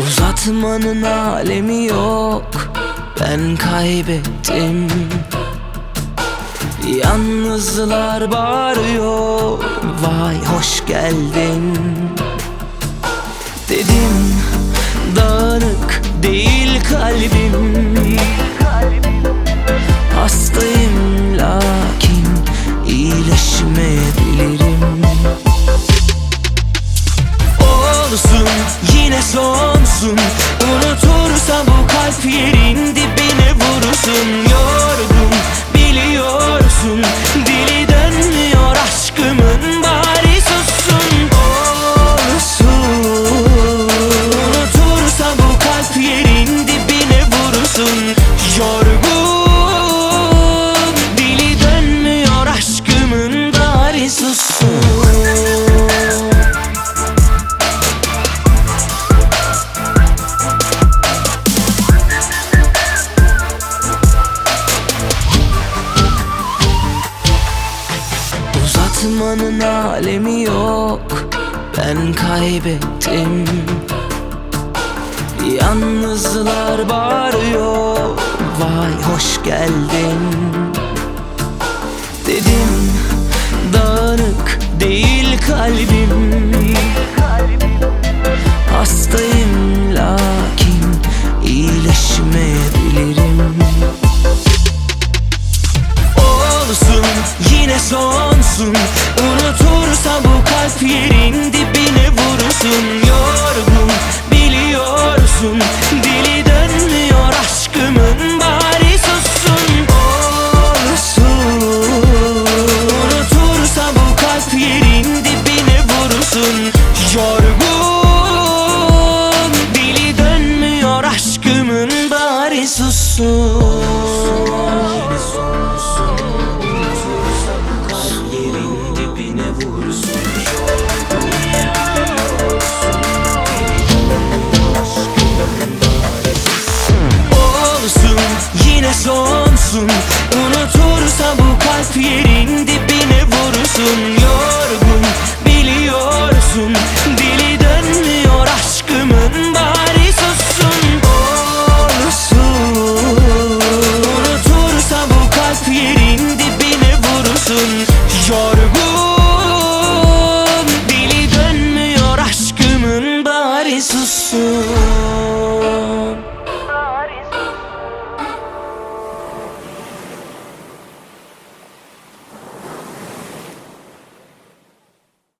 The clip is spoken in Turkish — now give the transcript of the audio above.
Uzatmanın alemi yok. Ben kaybettim. Yalnızlar bağırıyor. Vay hoş geldin. Dedim dağınık değil kalbim sonsun Unutursa bu kalp yerin dibine vurursun. Yordum biliyorsun. Dili dönmüyor aşkımın bari sussun. Olsun. Unutursa bu kalp yerin dibine vurursun. Yorgun. Dili dönmüyor aşkımın bari sussun Uzatmanın alemi yok. Ben kaybettim. Yalnızlar bağırıyor. Vay hoş geldin. Dedim dağınık değil kalbim Olsun yine sonsun. Unutursa bu kalp yerin dibine vurursun. Yorgun biliyorsun Dili dönmüyor aşkımın bari sussun. Olsun. Unutursa bu kalp yerin dibine vurursun. Yorgun Dili dönmüyor aşkımın bari sussun sonsun Unutursa bu kalp yerin dibine vursun Yorgun biliyorsun Dili dönmüyor aşkımın bari sussun. Olsun Unutursa bu kalp yerin dibine vursun Yorgun Dili dönmüyor aşkımın bari sussun